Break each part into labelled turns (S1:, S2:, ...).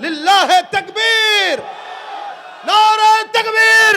S1: লিল্লাহে তাকবীর নারায়ে তাকবীর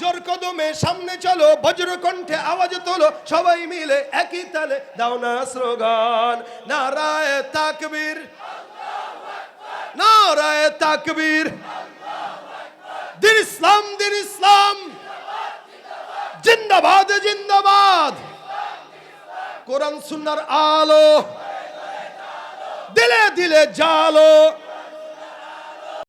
S1: জোর কদমে সামনে চলো বজ্রকণ্ঠে আওয়াজ তোলো, সবাই মিলে একই তালে দাও না স্লোগান। নারায় তাকবীর নারায় তাকবীর। দিন ইসলাম দিন ইসলাম। জিন্দাবাদ জিন্দাবাদ। কোরআন, সুন্নার আলো। দিলে দিলে জালো।